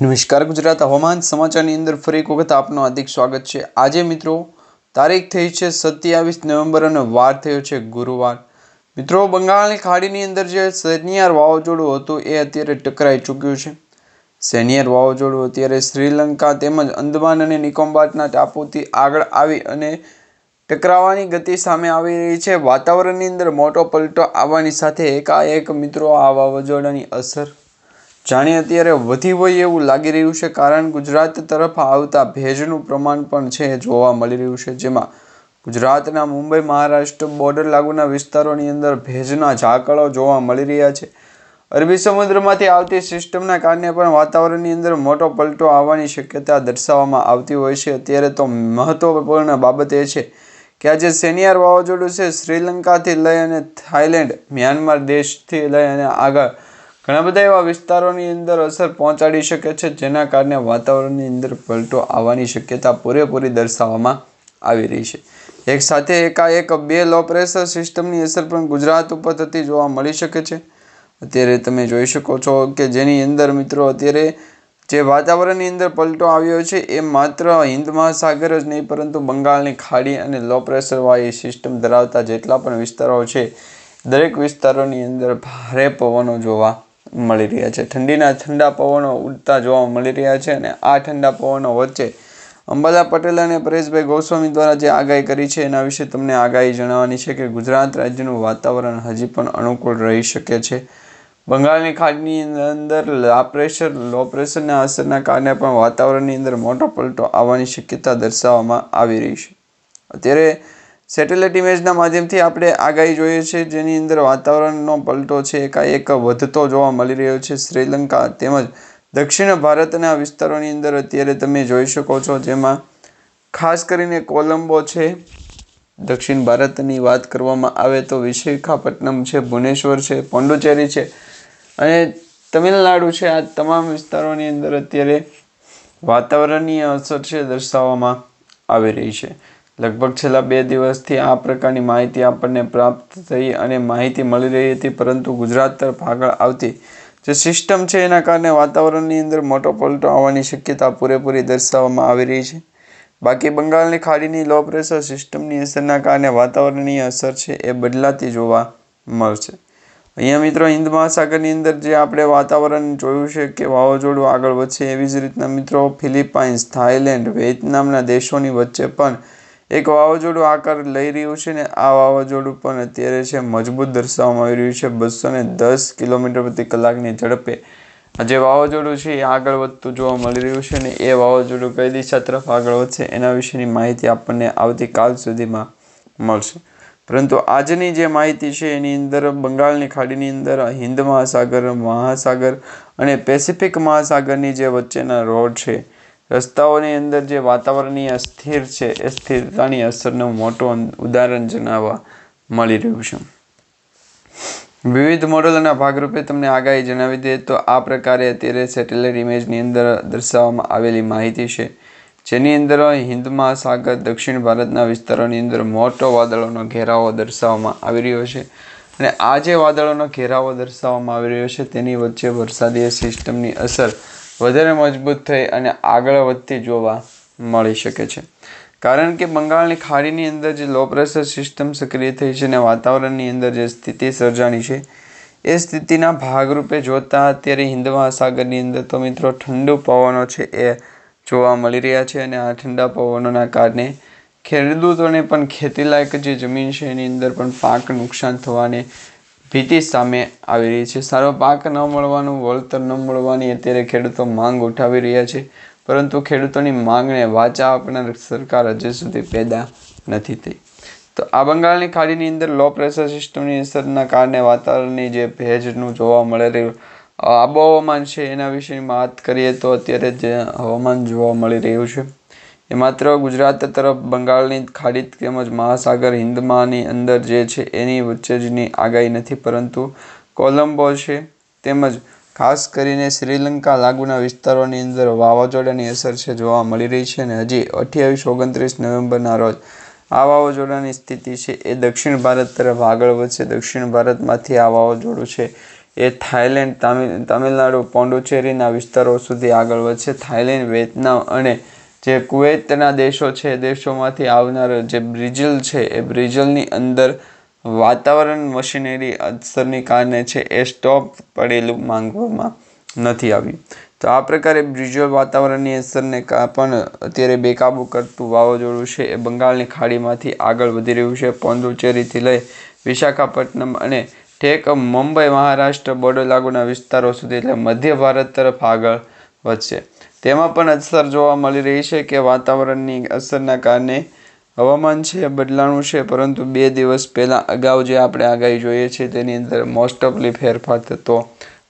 નમસ્કાર ગુજરાત હવામાન સમાચારની અંદર ફરી એક વખત આપનું હાર્દિક સ્વાગત છે. આજે મિત્રો તારીખ થઈ છે સત્યાવીસ નવેમ્બર અને વાર થયો છે ગુરુવાર. મિત્રો બંગાળની ખાડીની અંદર જે સેનિયાર વાવાઝોડું હતું એ અત્યારે ટકરાઈ ચૂક્યું છે. સેનિયર વાવાઝોડું અત્યારે શ્રીલંકા તેમજ અંદમાન અને નિકોબારના ટાપુથી આગળ આવી અને ટકરાવાની ગતિ સામે આવી રહી છે. વાતાવરણની અંદર મોટો પલટો આવવાની સાથે એકાએક મિત્રો આ વાવાઝોડાની અસર જાણે અત્યારે વધી હોય એવું લાગી રહ્યું છે, કારણ ગુજરાત તરફ આવતા ભેજનું પ્રમાણ પણ છે, જોવા મળી રહ્યું છે. જેમાં ગુજરાતના મુંબઈ, મહારાષ્ટ્ર બોર્ડર લાગુના વિસ્તારોની અંદર ભેજના ઝાકળો જોવા મળી રહ્યા છે. અરબી સમુદ્રમાંથી આવતી સિસ્ટમના કારણે પણ વાતાવરણની અંદર મોટો પલટો આવવાની શક્યતા દર્શાવવામાં આવતી હોય છે. અત્યારે તો મહત્વપૂર્ણ બાબત એ છે કે આજે સેનિયર વાવાઝોડું છે, શ્રીલંકાથી લઈ અને થાઈલેન્ડ મ્યાનમાર દેશથી લઈ અને આગળ ઘણા બધા એવા વિસ્તારોની અંદર અસર પહોંચાડી શકે છે, જેના કારણે વાતાવરણની અંદર પલટો આવવાની શક્યતા પૂરેપૂરી દર્શાવવામાં આવી રહી છે. એક સાથે એકાએક બે લો પ્રેશર સિસ્ટમની અસર પણ ગુજરાત ઉપર થતી જોવા મળી શકે છે. અત્યારે તમે જોઈ શકો છો કે જેની અંદર મિત્રો અત્યારે જે વાતાવરણની અંદર પલટો આવ્યો છે, એ માત્ર હિન્દ મહાસાગર જ નહીં, પરંતુ બંગાળની ખાડી અને લો પ્રેશરવાળી સિસ્ટમ ધરાવતા જેટલા પણ વિસ્તારો છે, દરેક વિસ્તારોની અંદર ભારે પવનો જોવા મળી રહ્યા છે. ઠંડીના ઠંડા પવનો ઉડતા જોવા મળી રહ્યા છે અને આ ઠંડા પવનો વચ્ચે અંબાલા પટેલ અને પરેશભાઈ ગોસ્વામી દ્વારા જે આગાહી કરી છે એના વિશે તમને આગાહી જણાવવાની છે કે ગુજરાત રાજ્યનું વાતાવરણ હજી પણ અનુકૂળ રહી શકે છે. બંગાળની ખાડીની અંદર લા પ્રેશર, લો પ્રેશરના અસરના કારણે પણ વાતાવરણની અંદર મોટો પલટો આવવાની શક્યતા દર્શાવવામાં આવી રહી છે. અત્યારે સેટેલાઇટ ઇમેજના માધ્યમથી આપણે આગાહી જોઈએ છે, જેની અંદર વાતાવરણનો પલટો છે, એકાએક વધતો જોવા મળી રહ્યો છે, શ્રીલંકા તેમજ દક્ષિણ ભારતના વિસ્તારોની અંદર અત્યારે તમે જોઈ શકો છો, જેમાં ખાસ કરીને કોલંબો છે. દક્ષિણ ભારતની વાત કરવામાં આવે તો વિશાખાપટ્ટનમ છે, ભુવનેશ્વર છે પોંડુચેરી છે અને તમિલનાડુ છે. આ તમામ વિસ્તારોની અંદર અત્યારે વાતાવરણની અસર છે, દર્શાવવામાં આવી રહી છે. લગભગ છેલ્લા બે દિવસથી આ પ્રકારની માહિતી આપણને પ્રાપ્ત થઈ અને માહિતી મળી રહી હતી, પરંતુ ગુજરાત તરફ આગળ આવતી જે સિસ્ટમ છે એના કારણે વાતાવરણની અંદર મોટો પલટો આવવાની શક્યતા પૂરેપૂરી દર્શાવવામાં આવી રહી છે. બાકી બંગાળની ખાડીની લો પ્રેશર સિસ્ટમની અસરના કારણે વાતાવરણની અસર છે એ બદલાતી જોવા મળશે. અહીંયા મિત્રો હિન્દ મહાસાગરની અંદર જે આપણે વાતાવરણ જોયું છે કે વાવાઝોડું આગળ વધશે એવી જ રીતના મિત્રો ફિલિપાઇન્સ, થાઇલેન્ડ, વિયેતનામના દેશોની વચ્ચે પણ એક વાવાઝોડું આકાર લઈ રહ્યું છે ને આ વાવાઝોડું પણ અત્યારે છે મજબૂત દર્શાવવામાં આવી રહ્યું છે. બસો ને દસ કિલોમીટર પ્રતિ કલાકની ઝડપે જે વાવાઝોડું છે એ આગળ વધતું જોવા મળી રહ્યું છે ને એ વાવાઝોડું કઈ દિશા તરફ આગળ વધશે એના વિશેની માહિતી આપણને આવતીકાલ સુધીમાં મળશે. પરંતુ આજની જે માહિતી છે એની અંદર બંગાળની ખાડીની અંદર હિન્દ મહાસાગર મહાસાગર અને પેસિફિક મહાસાગરની જે વચ્ચેના રોડ છે રસ્તાઓની અંદર જે વાતાવરણીય સ્થિર છે, એ સ્થિરતાની અસરનું મોટું ઉદાહરણ જણાવવા મળી રહ્યું છે. વિવિધ મોડેલોના ભાગરૂપે તમને આગાહી જણાવી દઈએ તો આ પ્રકારે અત્યારે સેટેલાઇટ ઇમેજની અંદર દર્શાવવામાં આવેલી માહિતી છે. જેની અંદર હિન્દ મહાસાગર, દક્ષિણ ભારતના વિસ્તારોની અંદર મોટો વાદળોનો ઘેરાવો દર્શાવવામાં આવી રહ્યો છે અને આ જે વાદળોનો ઘેરાવો દર્શાવવામાં આવી રહ્યો છે, તેની વચ્ચે વરસાદીય સિસ્ટમની અસર વધારે મજબૂત થઈ અને આગળ વધતી જોવા મળી શકે છે. કારણ કે બંગાળની ખાડીની અંદર જે લો પ્રેશર સિસ્ટમ સક્રિય થઈ છે અને વાતાવરણની અંદર જે સ્થિતિ સર્જાણી છે, એ સ્થિતિના ભાગરૂપે જોતા અત્યારે હિન્દ મહાસાગરની અંદર તો મિત્રો ઠંડુ પવનો છે એ જોવા મળી રહ્યા છે અને આ ઠંડા પવનોના કારણે ખેડૂતોને પણ ખેતીલાયક જે જમીન છે એની અંદર પણ પાક નુકસાન થવાને ભીતિ સામે આવી રહી છે. સારો પાક ન મળવાનું, વળતર ન મળવાની અત્યારે ખેડૂતો માંગ ઉઠાવી રહ્યા છે. પરંતુ ખેડૂતોની માંગને વાચા આપનાર સરકાર હજી સુધી પેદા નથી થઈ. તો આ બંગાળની ખાડીની અંદર લો પ્રેશર સિસ્ટમની અસરના કારણે વાતાવરણની જે ભેજનું જોવા મળે રહ્યું આબોહવામાન છે એના વિશે વાત કરીએ તો અત્યારે જે હવામાન જોવા મળી રહ્યું છે. એ માત્ર ગુજરાત તરફ બંગાળની ખાડી તેમજ મહાસાગર હિન્દમાની અંદર જે છે એની વચ્ચે જની આગાહી નથી, પરંતુ કોલંબો છે તેમજ ખાસ કરીને શ્રીલંકા લાગુના વિસ્તારોની અંદર વાવાઝોડાની અસર છે જોવા મળી રહી છે અને હજી અઠ્યાવીસ, ઓગણત્રીસ નવેમ્બરના રોજ આ વાવાઝોડાની સ્થિતિ છે એ દક્ષિણ ભારત તરફ આગળ વધશે. દક્ષિણ ભારતમાંથી આ વાવાઝોડું છે એ થાઇલેન્ડ, તામિલ, તમિલનાડુ પોંડુચેરીના વિસ્તારો સુધી આગળ વધશે. થાઇલેન્ડ, વિયેતનામ અને જે કુવૈતના દેશો છે દેશોમાંથી આવનાર જે બ્રિજલ છે, એ બ્રિજલની અંદર વાતાવરણ મશીનરી અસરની કારણે છે, એ સ્ટોપ પડેલું માંગવામાં નથી આવ્યું. તો આ પ્રકારે બ્રિજલ વાતાવરણની અસરને પણ અત્યારે બેકાબૂ કરતું વાવાઝોડું છે, એ બંગાળની ખાડીમાંથી આગળ વધી રહ્યું છે પોંડુચેરીથી લઈ વિશાખાપટ્ટનમ અને ઠેક મુંબઈ મહારાષ્ટ્ર બોર્ડર લાગુના વિસ્તારો સુધી એટલે મધ્ય ભારત તરફ આગળ વધશે. તેમાં પણ અસર જોવા મળી રહી છે કે વાતાવરણની અસરના કારણે હવામાન છે, બદલાણું છે, પરંતુ બે દિવસ પહેલાં અગાઉ જે આપણે આગાહી જોઈએ છીએ તેની અંદર મોસ્ટ ઓફલી ફેરફાર થતો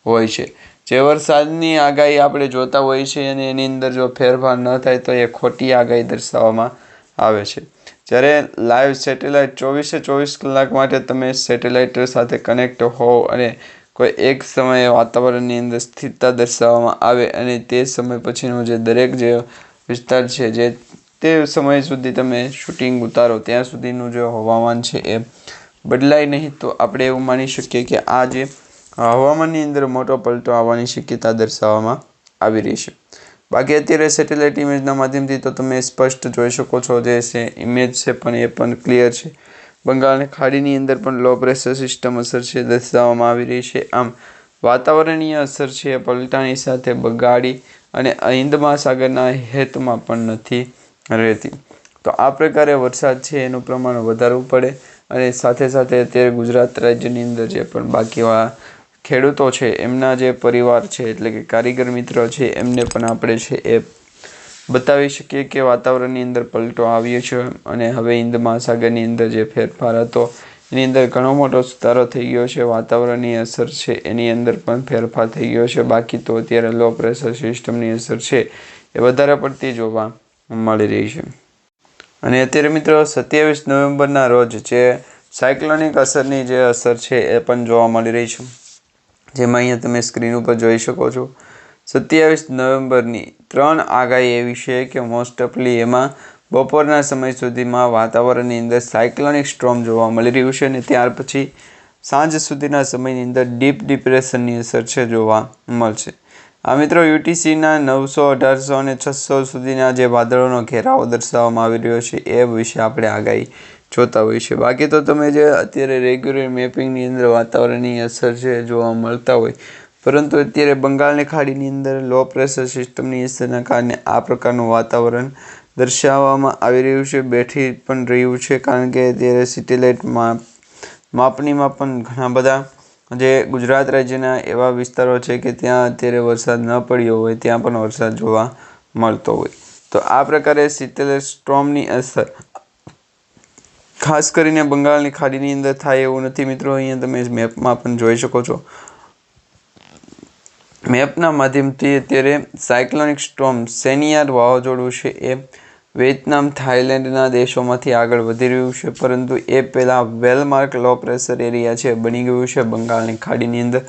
હોય છે. જે વરસાદની આગાહી આપણે જોતા હોઈએ છીએ અને એની અંદર જો ફેરફાર ન થાય તો એ ખોટી આગાહી દર્શાવવામાં આવે છે. જ્યારે લાઈવ સેટેલાઇટ ચોવીસે ચોવીસ કલાક માટે તમે સેટેલાઇટ સાથે કનેક્ટ હોવ અને કોઈ એક સમયે વાતાવરણની અંદર સ્થિરતા દર્શાવવામાં આવે અને તે સમય પછીનો જે દરેક જે વિસ્તાર છે જે તે સમય સુધી તમે શૂટિંગ ઉતારો, ત્યાં સુધીનું જે હવામાન છે એ બદલાય નહીં, તો આપણે એવું માની શકીએ કે આ જે હવામાનની અંદર મોટો પલટો આવવાની શક્યતા દર્શાવવામાં આવી રહી છે. બાકી અત્યારે સેટેલાઇટ ઇમેજના માધ્યમથી તો તમે સ્પષ્ટ જોઈ શકો છો જે છે, ઇમેજ છે પણ એ પણ ક્લિયર છે. બંગાળની ખાડીની અંદર પણ લો પ્રેશર સિસ્ટમ અસર છે, દર્શાવવામાં આવી રહી છે. આમ, વાતાવરણીય અસર છે, પલટાની સાથે બગાડી અને હિન્દ મહાસાગરના હેતમાં પણ નથી રહેતી. તો આ પ્રકારે વરસાદ છે, એનું પ્રમાણ વધારવું પડે અને સાથે સાથે અત્યારે ગુજરાત રાજ્યની અંદર જે પણ બાકી ખેડૂતો છે, એમના જે પરિવાર છે, એટલે કે કારીગર મિત્ર છે, એમને પણ આપણે છે, એ બતાવી શકીએ કે વાતાવરણની અંદર પલટો આવ્યો છે અને હવે હિન્દ મહાસાગરની અંદર જે ફેરફાર હતો, એની અંદર ઘણો મોટો સુધારો થઈ ગયો છે. વાતાવરણની અસર છે, એની અંદર પણ ફેરફાર થઈ ગયો છે. બાકી તો અત્યારે લો પ્રેશર સિસ્ટમની અસર છે, એ વધારે પડતી જોવા મળી રહી છે. અને અત્યારે મિત્રો સત્યાવીસ નવેમ્બરના રોજ જે સાયક્લોનિક અસરની જે અસર છે, એ પણ જોવા મળી રહી છે. જેમાં અહીંયા તમે સ્ક્રીન ઉપર જોઈ શકો છો. સત્યાવીસ નવેમ્બરની ત્રણ આગાહી એવી છે કે મોસ્ટ ઓફલી એમાં બપોરના સમય સુધીમાં વાતાવરણની અંદર સાયક્લોનિક સ્ટ્રોમ જોવા મળી રહ્યું છે અને ત્યાર પછી સાંજ સુધીના સમયની અંદર ડીપ ડિપ્રેશનની અસર છે જોવા મળશે. આ મિત્રો યુટીસીના નવસો, અઢારસો અને છસો સુધીના જે વાદળોનો ઘેરાવો દર્શાવવામાં આવી રહ્યો છે એ વિશે આપણે આગાહી જોતા હોઈએ છીએ. બાકી તો તમે જે અત્યારે રેગ્યુલર મેપિંગની અંદર વાતાવરણની અસર છે જોવા મળતા હોય પરંતુ અત્યારે બંગાળની ખાડીની અંદર લો પ્રેશર સિસ્ટમની અસરના કારણે આ પ્રકારનું વાતાવરણ દર્શાવવામાં આવી રહ્યું છે. બેઠી પણ રહ્યું છે કારણ કે અત્યારે સેટેલાઇટમાં માપણીમાં પણ ઘણા બધા જે ગુજરાત રાજ્યના એવા વિસ્તારો છે કે ત્યાં અત્યારે વરસાદ ન પડ્યો હોય, ત્યાં પણ વરસાદ જોવા મળતો હોય. તો આ પ્રકારે સેટેલાઇટ સ્ટ્રોમની અસર, ખાસ કરીને બંગાળની ખાડીની અંદર થાય એવું નથી. મિત્રો, અહીંયા તમે મેપમાં પણ જોઈ શકો છો. મેપના માધ્યમથી અત્યારે સાયક્લોનિક સ્ટોમ સેનિયાર વાવાઝોડું છે. એ વિયેતનામ, થાઇલેન્ડના દેશોમાંથી આગળ વધી રહ્યું છે, પરંતુ એ પહેલાં વેલમાર્ક લો પ્રેશર એરિયા છે, બની ગયું છે બંગાળની ખાડીની અંદર.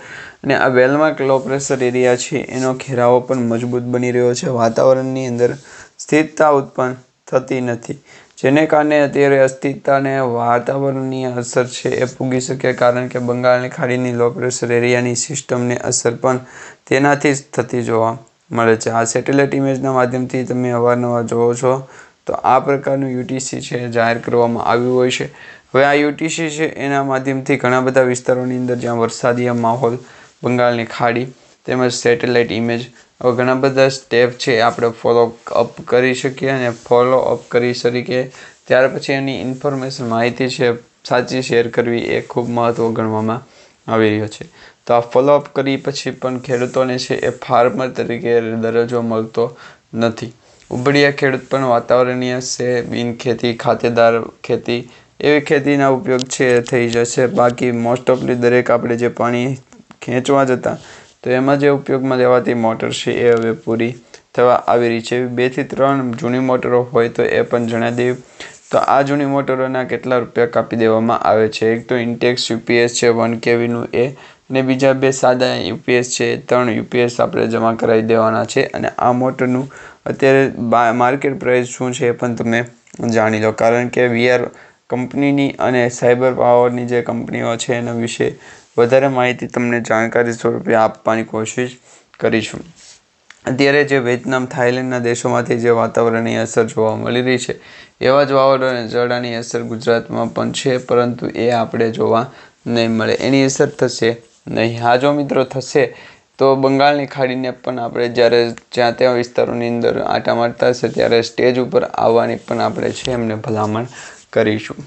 અને આ વેલમાર્ક લો પ્રેશર એરિયા છે, એનો ઘેરાવો પણ મજબૂત બની રહ્યો છે. વાતાવરણની અંદર સ્થિરતા ઉત્પન્ન થતી નથી. જેને કારણે અત્યારે અસ્થિરતાને વાતાવરણની અસર છે એ પૂગી શકે કારણ કે બંગાળની ખાડીની લો પ્રેશર એરિયાની સિસ્ટમને અસર પણ તેનાથી જ થતી જોવા મળે છે. આ સેટેલાઇટ ઇમેજના માધ્યમથી તમે અવારનવાર જોવો છો તો આ પ્રકારનું યુટીસી છે જાહેર કરવામાં આવ્યું હોય છે. હવે આ યુટીસી છે એના માધ્યમથી ઘણા બધા વિસ્તારોની અંદર જ્યાં વરસાદીય માહોલ બંગાળની ખાડી તેમજ સેટેલાઇટ ઇમેજ હવે ઘણા બધા સ્ટેપ છે, આપણે ફોલો અપ કરી શકીએ અને ફોલો અપ કરી શકીએ. ત્યાર પછી એની ઇન્ફોર્મેશન માહિતી છે, સાચી શેર કરવી એ ખૂબ મહત્ત્વ ગણવામાં આવી રહ્યો છે. તો આ ફોલો અપ કરી પછી પણ ખેડૂતોને છે એ ફાર્મર તરીકે દરજ્જો મળતો નથી. ઉબડિયા ખેડૂત પણ વાતાવરણીય છે, બિન ખેતી, ખાતેદાર ખેતી, એવી ખેતીના ઉપયોગ છે થઈ જશે. બાકી મોસ્ટ ઓફલી દરેક આપણે જે પાણી ખેંચવા જતાં તો એમાં જે ઉપયોગમાં લેવાતી મોટર છે એ હવે પૂરી થવા આવી રહી છે. બેથી ત્રણ જૂની મોટરો હોય તો એ પણ જણાવી દેવી તો આ જૂની મોટરોના કેટલા રૂપિયા કાપી દેવામાં આવે છે? એક તો ઇન્ટેક્સ યુપીએસ છે વન કેવીનું એ અને બીજા બે સાદા યુપીએસ છે, ત્રણ યુપીએસ આપણે જમા કરાવી દેવાના છે. અને આ મોટરનું અત્યારે માર્કેટ પ્રાઇસ શું છે એ પણ તમે જાણી લો. કારણ કે વીઆર કંપનીની અને સાયબર પાવરની જે કંપનીઓ છે એના વિશે વધારે માહિતી તમને જાણકારી સ્વરૂપે આપવાની કોશિશ કરીશું. અત્યારે જે વિયેતનામ, થાઇલેન્ડના દેશોમાંથી જે વાતાવરણની અસર જોવા મળી રહી છે, એવા જ વાવાઝોડા અને ઝરડાની અસર ગુજરાતમાં પણ છે, પરંતુ એ આપણે જોવા નહીં મળે. એની અસર થશે નહીં. હા, જો મિત્રો થશે, તો બંગાળની ખાડીને પણ આપણે જ્યારે જ્યાં ત્યાં વિસ્તારોની અંદર આંટા મારતા હશે, ત્યારે સ્ટેજ ઉપર આવવાની પણ આપણે છે એમને ભલામણ કરીશું.